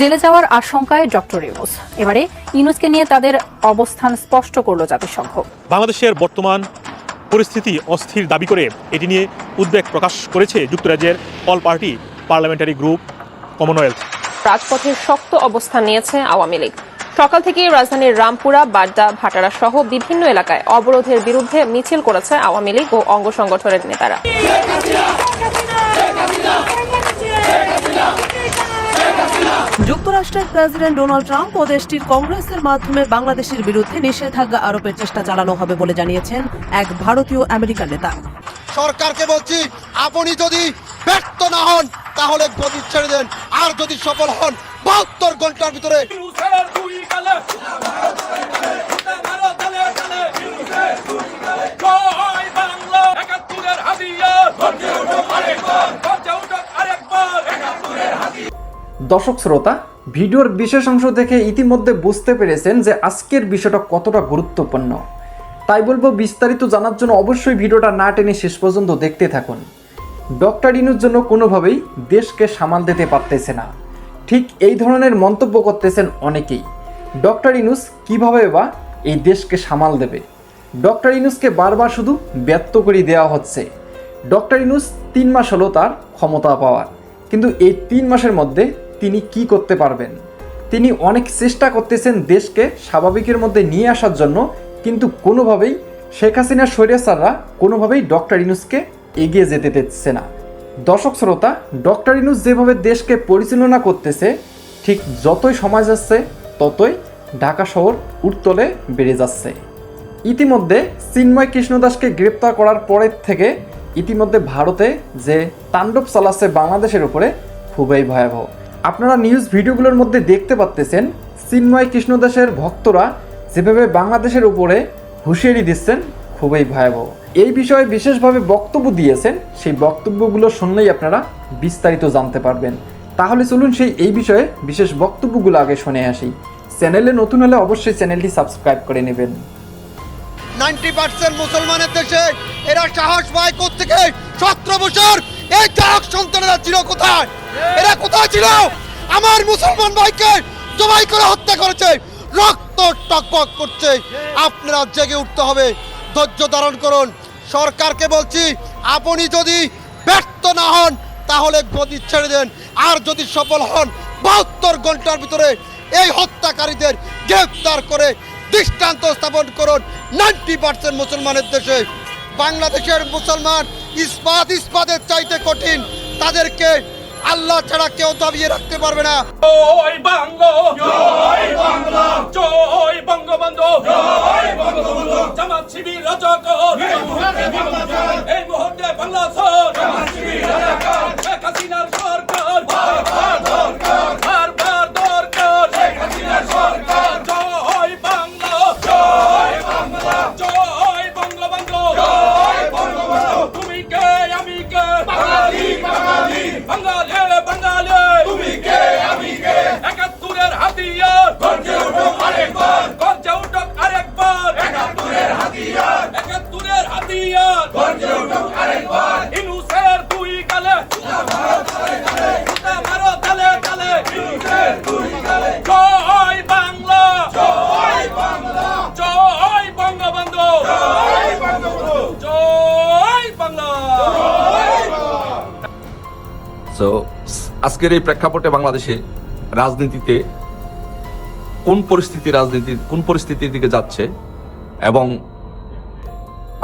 জেলে যাওয়ার আশঙ্কায় ডক্টর ইউনুস। এবারে ইউনুসকে নিয়ে তাদের অবস্থান স্পষ্ট করল জাতিসংঘ। বাংলাদেশের বর্তমান পরিস্থিতি অস্থির দাবি করে এটি নিয়ে উদ্বেগ প্রকাশ করেছে যুক্তরাজ্যের all party parliamentary group Commonwealth. রাজপথের শক্ত অবস্থান নিয়েছে আওয়ামী লীগ। সকাল থেকেই রাজধানীর রামপুরা বাড্ডা ভাটারা সহ বিভিন্ন এলাকায় অবরোধের বিরুদ্ধে মিছিল করেছে আওয়ামী লীগ ও অঙ্গ সংগঠনের নেতারা। যুক্তরাষ্ট্রের প্রেসিডেন্ট ডোনাল্ড ট্রাম্প ও দেশটির কংগ্রেসের মাধ্যমে বাংলাদেশের বিরুদ্ধে নিষেধাজ্ঞা আরোপের চেষ্টা চালানো হবে বলে জানিয়েছেন এক ভারতীয় আমেরিকান নেতা। সরকারকে বলছি, আপনি যদি ব্যর্থ না হন, তাহলে গদি ছেড়ে দেন। আর যদি সফল হন, বাহাত্তর ঘণ্টার ভিতরে দর্শক শ্রোতা, ভিডিওর বিশেষ অংশ দেখে ইতিমধ্যে বুঝতে পেরেছেন যে আজকের বিষয়টা কতটা গুরুত্বপূর্ণ। তাই বলব বিস্তারিত জানার জন্য অবশ্যই ভিডিওটা না টেনে শেষ পর্যন্ত দেখতে থাকুন। ডক্টর ইনুর জন্য কোনোভাবেই দেশকে সামাল দিতে পারতেছে না। ঠিক এই ধরনের মন্তব্য করতেছেন অনেকেই। ডক্টর ইনুস কীভাবে বা এই দেশকে সামাল দেবে? ডক্টর ইনুসকে বারবার শুধু ব্যর্থ করে দেওয়া হচ্ছে। ডক্টর ইনুস তিন মাস হলো তার ক্ষমতা পাওয়ার। কিন্তু এই তিন মাসের মধ্যে তিনি কি করতে পারবেন? তিনি অনেক চেষ্টা করতেছেন দেশকে স্বাভাবিকের মধ্যে নিয়ে আসার জন্য, কিন্তু কোনোভাবেই শেখ হাসিনার স্বৈরাচাররা কোনোভাবেই ডক্টর ইনুসকে এগিয়ে যেতে দিচ্ছে না। দর্শক শ্রোতা, ডক্টর ইনুস যেভাবে দেশকে পরিচালনা করতেছে, ঠিক যতই সময় যাচ্ছে, ততই ঢাকা শহর উত্তলে বেড়ে যাচ্ছে। ইতিমধ্যে চিন্ময় কৃষ্ণদাসকে গ্রেপ্তার করার পরের থেকে ইতিমধ্যে ভারতে যে তাণ্ডব চালাচ্ছে বাংলাদেশের উপরে, খুবই ভয়াবহ। আপনারা নিউজ ভিডিওগুলোর মধ্যে দেখতে পাচ্তেছেন চিন্ময় কৃষ্ণদাসের ভক্তরা যেভাবে বাংলাদেশের উপরে হুঁশিয়ারি দিচ্ছেন, খুবই ভয়াবহ। এই বিষয়ে বিশেষভাবে বক্তব্য দিয়েছেন, সেই বক্তব্যগুলো শুনলেই আপনারা বিস্তারিত জানতে পারবেন। তাহলে চলুন সেই, এই বিষয়ে বিশেষ বক্তব্যগুলো আগে শুনে আসি। চ্যানেলে নতুন হলে অবশ্যই চ্যানেলটি সাবস্ক্রাইব করে নেবেন। নাইনটি পার্সেন্ট মুসলমানের দেশে, এরা সাহস পায় থেকে সতেরো বছর এই চালক সন্তানেরা ছিল কোথায়? এরা কোথায় ছিল? আমার মুসলমান ভাইকে জবাই করে হত্যা করেছে, রক্ত টকবক করছে। আপনারা জেগে উঠতে হবে, ধৈর্য ধারণ করুন। সরকারকে বলছি, আপনি যদি ব্যর্থ না হন, তাহলে গতি ছেড়ে দেন। আর যদি সফল হন, বাহাত্তর ঘণ্টার ভিতরে এই হত্যাকারীদের গ্রেফতার করে দৃষ্টান্ত স্থাপন করুন। নাইনটি পার্সেন্ট মুসলমানের দেশে। বাংলাদেশের মুসলমান ইস্পাত ইস্পাতের চাইতে কঠিন। তাদেরকে আল্লাহ ছাড়া কেউ দাবিয়ে রাখতে পারবে না। জয় বাংলা। জয় বাংলা। জয় আজকের এই প্রেক্ষাপটে বাংলাদেশে রাজনীতিতে কোন পরিস্থিতি রাজনীতি, কোন পরিস্থিতির দিকে যাচ্ছে এবং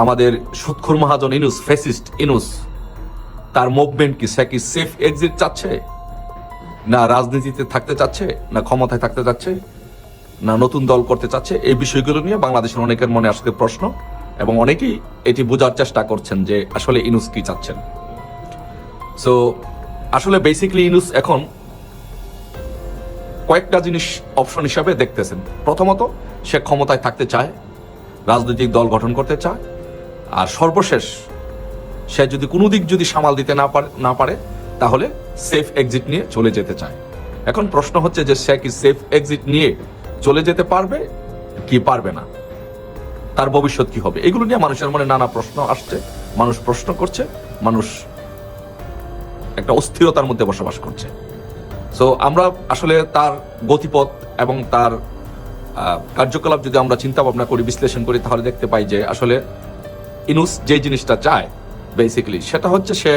আমাদের সুৎখুর মহাজন ইনুস ফেসিস্ট ইনুস, তার মুভমেন্ট কি, সে কি সেফ এক্সিট চাচ্ছে? না রাজনীতিতে থাকতে চাচ্ছে? না ক্ষমতায় থাকতে চাচ্ছে? না নতুন দল করতে চাচ্ছে? এই বিষয়গুলো নিয়ে বাংলাদেশের অনেকের মনে আসতে প্রশ্ন এবং অনেকেই এটি বোঝার চেষ্টা করছেন যে আসলে ইনুস কি চাচ্ছেন। সো আসলে বেসিক্যালি ইনুস এখন কয়েকটা জিনিস অপশন হিসাবে দেখতেছেন। প্রথমত, সে ক্ষমতায় থাকতে চায়, রাজনৈতিক দল গঠন করতে চায়, আর সর্বশেষ সে যদি কোনো দিক যদি সামাল দিতে না পারে না পারে, তাহলে সেফ এক্সিট নিয়ে চলে যেতে চায়। এখন প্রশ্ন হচ্ছে যে সে কি সেফ এক্সিট নিয়ে চলে যেতে পারবে, কি পারবে না? তার ভবিষ্যৎ কি হবে? এগুলো নিয়ে মানুষের মনে নানা প্রশ্ন আসছে, মানুষ প্রশ্ন করছে, মানুষ একটা অস্থিরতার মধ্যে বসবাস করছে। সো আমরা আসলে তার গতিপথ এবং তার কার্যকলাপ যদি আমরা চিন্তা ভাবনা করি, বিশ্লেষণ করি, তাহলে দেখতে পাই যে আসলে ইনুস যে জিনিসটা চায় বেসিক্যালি সেটা হচ্ছে সে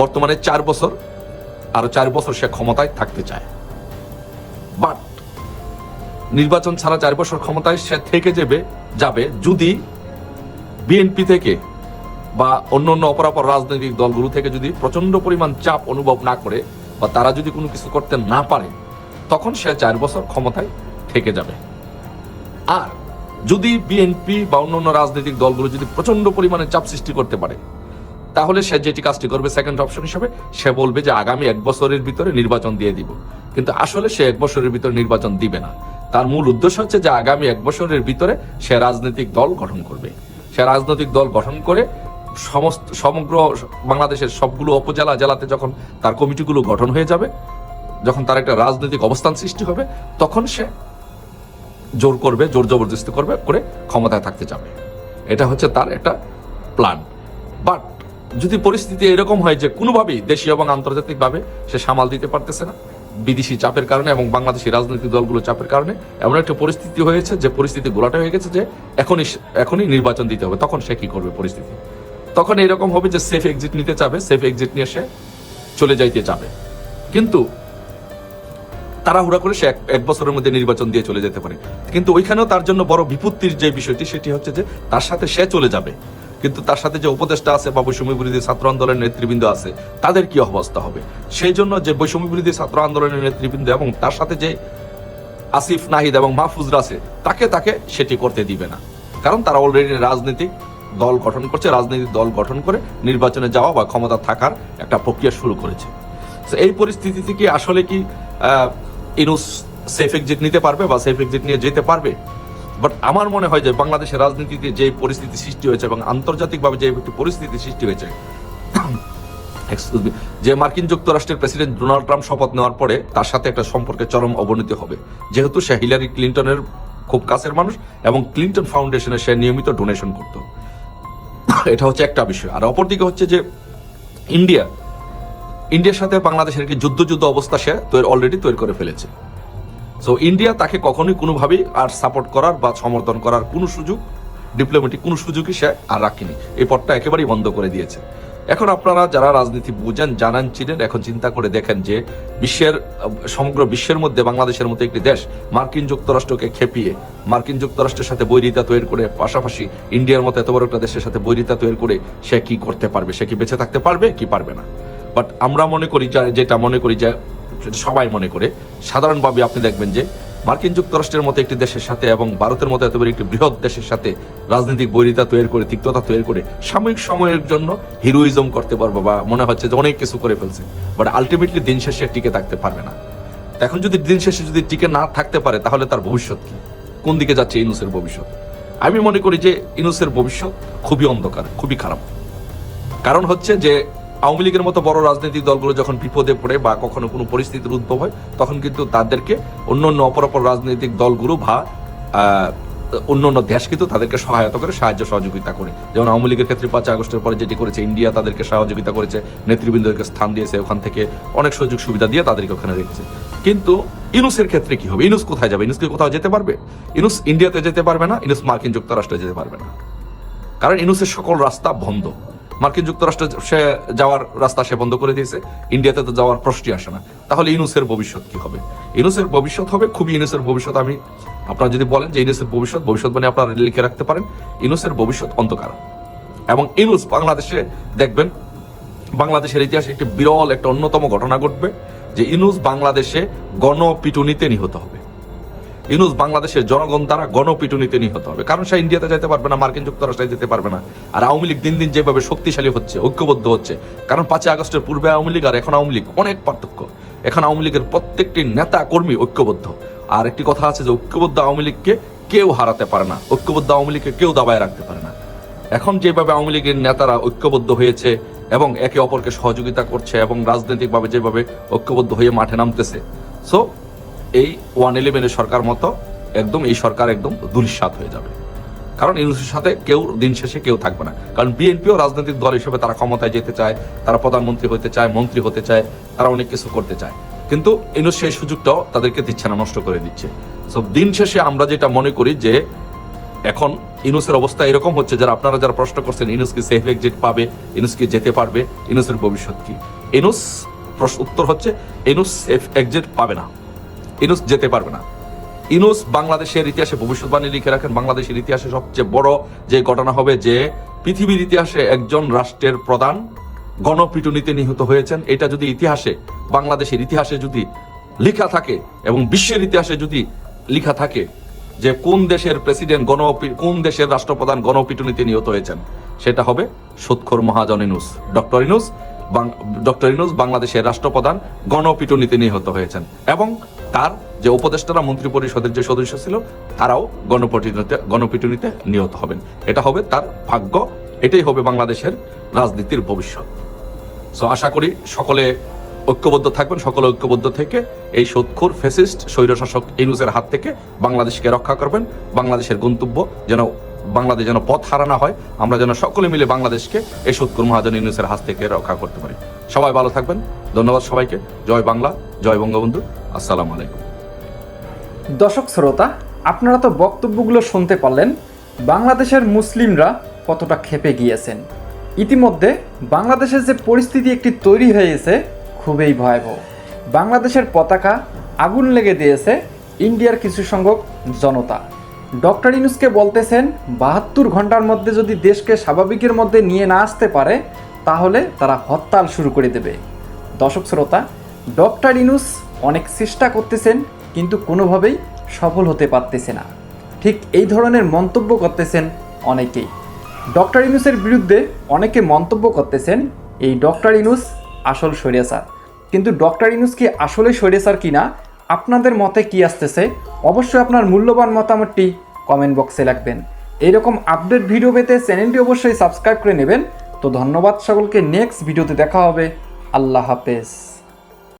বর্তমানে চার বছর, আরও চার বছর সে ক্ষমতায় থাকতে চায়। বাট নির্বাচন ছাড়া চার বছর ক্ষমতায় সে থেকে যাবে যাবে যদি বিএনপি থেকে বা অন্য অন্য অপরাপর রাজনৈতিক দলগুলো থেকে যদি প্রচণ্ড পরিমাণ চাপ অনুভব না করে বা তারা যদি কোনো কিছু করতে না পারে, তখন সে চার বছর ক্ষমতায় থেকে যাবে। আর যদি বিএনপি বা অন্য অন্য রাজনৈতিক দলগুলো যদি প্রচণ্ড পরিমাণে চাপ সৃষ্টি করতে পারে, তাহলে সে যেটি কাজটি করবে সেকেন্ড অপশন হিসেবে, সে বলবে যে আগামী এক বছরের ভিতরে নির্বাচন দিয়ে দিব। কিন্তু আসলে সে এক বছরের ভিতরে নির্বাচন দিবে না। তার মূল উদ্দেশ্য হচ্ছে যে আগামী এক বছরের ভিতরে সে রাজনৈতিক দল গঠন করবে। সে রাজনৈতিক দল গঠন করে সমস্ত, সমগ্র বাংলাদেশের সবগুলো উপজেলা জেলাতে যখন তার কমিটিগুলো গঠন হয়ে যাবে, যখন তার একটা রাজনৈতিক অবস্থান সৃষ্টি হবে, তখন সে জোর করবে, জোর জবরদস্তি করবে, করে ক্ষমতায় থাকতে যাবে। এটা হচ্ছে তার একটা প্ল্যান বাট যদি পরিস্থিতি এরকম হয় যে কোনোভাবেই দেশীয় এবং আন্তর্জাতিকভাবে সে সামাল দিতে পারতেছে না, বিদেশি চাপের কারণে এবং বাংলাদেশি রাজনৈতিক দলগুলো চাপের কারণে, এমন একটা পরিস্থিতি হয়েছে যে পরিস্থিতি গোলাটা হয়ে গেছে যে এখনই এখনই নির্বাচন দিতে হবে, তখন সে কি করবে পরিস্থিতি? তখন এরকম হবে যে সেফ এক্সিট নিতে চাবে সেফ এক্সিট নিয়ে সে চলে যাইতে চাবে। কিন্তু তাড়াহুড়া করে সে এক- বছরের মধ্যে নির্বাচন দিয়ে চলে যেতে পারে। কিন্তু ওইখানেও তার জন্য বড় বিপত্তির যে বিষয়টি, সেটি হচ্ছে যে তার সাথে সে চলে যাবে। কিন্তু তার সাথে যে উপদেষ্টা আছে, বা বৈষম্য বিরোধী ছাত্র আন্দোলনের নেতৃবৃন্দ আছে, তাদের কি অবস্থা হবে? সেই জন্য যে বৈষম্য বিরোধী ছাত্র আন্দোলনের নেতৃবৃন্দ এবং তার সাথে যে আসিফ, নাহিদ এবং মাহফুজরা আছে, তাকে তাকে সেটি করতে দিবে না। কারণ তারা অলরেডি রাজনৈতিক দল গঠন করছে, রাজনৈতিক দল গঠন করে নির্বাচনে যাওয়া বা ক্ষমতা থাকার একটা প্রক্রিয়া শুরু করেছে। এই পরিস্থিতি থেকে আসলে কি ইনুস সেফ এক্সিট নিতে পারবে বা সেফ এক্সিট নিয়ে যেতে পারবে? বাট আমার মনে হয় যে বাংলাদেশের রাজনীতিতে যে পরিস্থিতি সৃষ্টি হয়েছে এবং আন্তর্জাতিকভাবে যে একটি পরিস্থিতি সৃষ্টি হয়েছে যে মার্কিন যুক্তরাষ্ট্রের প্রেসিডেন্ট ডোনাল্ড ট্রাম্প শপথ নেওয়ার পরে তার সাথে একটা সম্পর্কে চরম অবনতি হবে। যেহেতু সে হিলারি ক্লিন্টনের খুব কাছের মানুষ এবং ক্লিন্টন ফাউন্ডেশনে সে নিয়মিত ডোনেশন করত। এটা হচ্ছে একটা বিষয়। আর অপরদিকে হচ্ছে যে ইন্ডিয়া, ইন্ডিয়ার সাথে বাংলাদেশের একটি যুদ্ধ যুদ্ধ অবস্থা সে তৈরি অলরেডি তৈরি করে ফেলেছে। সো ইন্ডিয়া তাকে কখনোই কোনোভাবেই আর সাপোর্ট করার বা সমর্থন করার কোনো সুযোগ ডিপ্লোমেটিক কোনো সুযোগই সে আর রাখেনি। এই পথটা একেবারেই বন্ধ করে দিয়েছে। এখন আপনারা যারা রাজনীতি বুঝেন, জানান, চিনেন, এখন চিন্তা করে দেখেন যে বিশ্বের, সমগ্র বিশ্বের মধ্যে, বাংলাদেশের মতো একটি দেশ, মার্কিন যুক্তরাষ্ট্রকে খেপিয়ে, মার্কিন যুক্তরাষ্ট্রের সাথে বৈরিতা তৈরি করে, পাশাপাশি ইন্ডিয়ার মতো এত বড় একটা দেশের সাথে বৈরিতা তৈরি করে সে কি করতে পারবে? সে কি বেঁচে থাকতে পারবে কি পারবে না? বাট আমরা মনে করি যেটা মনে করি যে, সবাই মনে করে, সাধারণভাবে আপনি দেখবেন যে মার্কিন যুক্তরাষ্ট্রের মতো একটি দেশের সাথে এবং ভারতের মতো এত বড় একটি বৃহৎ দেশের সাথে রাজনৈতিক বৈরিতা তৈরি করে, তিক্ততা তৈরি করে সাময়িক সময়ের জন্য হিরোইজম করতে পারব বা মনে হচ্ছে যে অনেক কিছু করে ফেলছে। বাট আলটিমেটলি দিন শেষে টিকে থাকতে পারবে না। এখন যদি দিন শেষে যদি টিকে না থাকতে পারে, তাহলে তার ভবিষ্যৎ কি? কোন দিকে যাচ্ছে ইনুসের ভবিষ্যৎ? আমি মনে করি যে ইনুসের ভবিষ্যৎ খুবই অন্ধকার, খুবই খারাপ। কারণ হচ্ছে যে আওয়ামী লীগের মতো বড় রাজনৈতিক দলগুলো যখন বিপদে পড়ে বা কখনো কোনো পরিস্থিতির উদ্ভব হয়, তখন কিন্তু তাদেরকে অন্য অন্য অপরাপর রাজনৈতিক দলগুলো বা অন্য অন্য দেশ কিন্তু তাদেরকে সহায়তা করে, সাহায্য সহযোগিতা করে। যেমন আওয়ামী লীগের ক্ষেত্রে পাঁচ আগস্টের পরে যেটি করেছে, ইন্ডিয়া তাদেরকে সহযোগিতা করেছে, নেতৃবৃন্দকে স্থান দিয়েছে, ওখান থেকে অনেক সুযোগ সুবিধা দিয়ে তাদেরকে ওখানে রেখেছে। কিন্তু ইনুসের ক্ষেত্রে কি হবে? ইনুস কোথায় যাবে? ইনুস কি কোথাও যেতে পারবে? ইনুস ইন্ডিয়াতে যেতে পারবে না ইনুস মার্কিন যুক্তরাষ্ট্রে যেতে পারবে না। কারণ ইনুসের সকল রাস্তা বন্ধ। মার্কিন যুক্তরাষ্ট্রে সে যাওয়ার রাস্তা সে বন্ধ করে দিয়েছে। ইন্ডিয়াতে তো যাওয়ার প্রশ্নই আসে না। তাহলে ইনুসের ভবিষ্যৎ কি হবে? ইনুসের ভবিষ্যৎ হবে খুবই ইনুসের ভবিষ্যৎ। আমি, আপনারা যদি বলেন যে ইনুসের ভবিষ্যৎ ভবিষ্যৎ মানে আপনারা লিখে রাখতে পারেন ইনুসের ভবিষ্যৎ অন্ধকার। এবং ইনুস বাংলাদেশে দেখবেন, বাংলাদেশের ইতিহাসে একটি বিরল, একটা অন্যতম ঘটনা ঘটবে যে ইনুস বাংলাদেশে গণপিটুনিতে নিহত হবে। ইনুস বাংলাদেশের জনগণ দ্বারা গণপিটুনিতে নিহত হবে। কারণ সে ইন্ডিয়াতে যেতে পারবে না, মার্কিন যুক্তরাষ্ট্রে যেতে পারবে না। আর আওয়ামী লীগ দিন দিন যেভাবে শক্তিশালী হচ্ছে, ঐক্যবদ্ধ হচ্ছে, কারণ পাঁচই আগস্টের পূর্বে আওয়ামী লীগ আর এখন আওয়ামী লীগ অনেক পার্থক্য। এখন আওয়ামী লীগের প্রত্যেকটি নেতা কর্মী ঐক্যবদ্ধ। আর একটি কথা আছে যে ঐক্যবদ্ধ আওয়ামী লীগকে কেউ হারাতে পারে না, ঐক্যবদ্ধ আওয়ামী লীগকে কেউ দাবায় রাখতে পারে না। এখন যেভাবে আওয়ামী লীগের নেতারা ঐক্যবদ্ধ হয়েছে এবং একে অপরকে সহযোগিতা করছে এবং রাজনৈতিকভাবে যেভাবে ঐক্যবদ্ধ হয়ে মাঠে নামতেছে। সো এই ওয়ান ইলেভেনের সরকার মতো একদম এই সরকার একদম দুলিশাত হয়ে যাবে। কারণ ইউনুসের সাথে কেউ দিন শেষে কেউ থাকবে না। কারণ বিএনপিও রাজনৈতিক দল হিসেবে তারা ক্ষমতায় যেতে চায়, তারা প্রধানমন্ত্রী হতে চায়, মন্ত্রী হতে চায়, তারা অনেক কিছু করতে চায়। কিন্তু ইনুস সেই সুযোগটাও তাদেরকে দিচ্ছে না, নষ্ট করে দিচ্ছে। সো দিন শেষে আমরা যেটা মনে করি যে এখন ইনুসের অবস্থা এরকম হচ্ছে, যারা আপনারা যারা প্রশ্ন করছেন, ইনুস কি সেফ এক্সিট পাবে, ইনুস কি যেতে পারবে, ইনুসের ভবিষ্যৎ কি? ইনুস প্রশ্ন, উত্তর হচ্ছে, ইনুস সেফ এক্সিট পাবে না। ইনুস যেতে পারবে না। ইনুস বাংলাদেশের ইতিহাসে ভবিষ্যৎবাণী লিখে রাখেন, বাংলাদেশের ইতিহাসে সবচেয়ে বড় যে ঘটনা হবে যে পৃথিবীর ইতিহাসে একজন রাষ্ট্রের প্রধান গণপিটুনিতে নিহত হয়েছেন। এটা যদি ইতিহাসে, বাংলাদেশের ইতিহাসে যদি লেখা থাকে এবং বিশ্বের ইতিহাসে যদি লেখা থাকে যে কোন দেশের প্রেসিডেন্ট গণ কোন দেশের রাষ্ট্রপ্রধান গণপিটুনিতে নিহত হয়েছেন, সেটা হবে সুৎখর মহাজন ইনুস। ডক্টর ইনুস ডক্টর ইনুস বাংলাদেশের রাষ্ট্রপ্রধান গণপিটুনিতে নিহত হয়েছেন এবং তার যে উপদেষ্টারা মন্ত্রী পরিষদের যে সদস্য ছিল, তারাও গণপিটুনিতে গণপিটুনিতে নিহত হবেন। এটা হবে তার ভাগ্য, এটাই হবে বাংলাদেশের রাজনীতির ভবিষ্যৎ। সো আশা করি সকলে ঐক্যবদ্ধ থাকবেন, সকলে ঐক্যবদ্ধ থেকে এই সৎখুর ফেসিস্ট স্বৈরশাসক ইনুসের হাত থেকে বাংলাদেশকে রক্ষা করবেন। বাংলাদেশের গন্তব্য যেন বাংলাদেশ যেন পথ হারানো হয়, আমরা যেন সকলে মিলে বাংলাদেশকে এই সৎকুর মহাজন ইউনুসের হাত থেকে রক্ষা করতে পারি। সবাই ভালো থাকবেন, ধন্যবাদ সবাইকে, জয় বাংলা, জয় বঙ্গবন্ধু, আসসালামু আলাইকুম। দর্শক শ্রোতা, আপনারা তো বক্তব্যগুলো শুনতে পারলেন, বাংলাদেশের মুসলিমরা কতটা ক্ষেপে গিয়েছেন। ইতিমধ্যে বাংলাদেশের যে পরিস্থিতি একটি তৈরি হয়েছে, খুবই ভয়াবহ। বাংলাদেশের পতাকা আগুন লেগে দিয়েছে ইন্ডিয়ার কিছু সংখ্যক জনতা। ডক্টর ইনুসকে বলতেছেন, বাহাত্তর ঘণ্টার মধ্যে যদি দেশকে স্বাভাবিকের মধ্যে নিয়ে না আসতে পারে, তাহলে তারা হরতাল শুরু করে দেবে। দর্শক শ্রোতা, ডক্টর ইনুস অনেক চেষ্টা করতেছেন, কিন্তু কোনোভাবেই সফল হতে পারতেছে না। ঠিক এই ধরনের মন্তব্য করতেছেন অনেকেই। ডক্টর ইনুসের বিরুদ্ধে অনেকে মন্তব্য করতেছেন, এই ডক্টর ইনুস আসল স্বৈরাচার। কিন্তু ডক্টর ইনুস কি আসলে স্বৈরাচার কিনা, আপনাদের মতে কি আসতেছে? অবশ্যই আপনার মূল্যবান মতামতটি কমেন্ট বক্সে লাগবেন। এইরকম আপডেট ভিডিও পেতে চ্যানেলটি অবশ্যই সাবস্ক্রাইব করে নেবেন। তো ধন্যবাদ সকলকে নেক্সট ভিডিওতে দেখা হবে। আল্লাহ হাফেজ।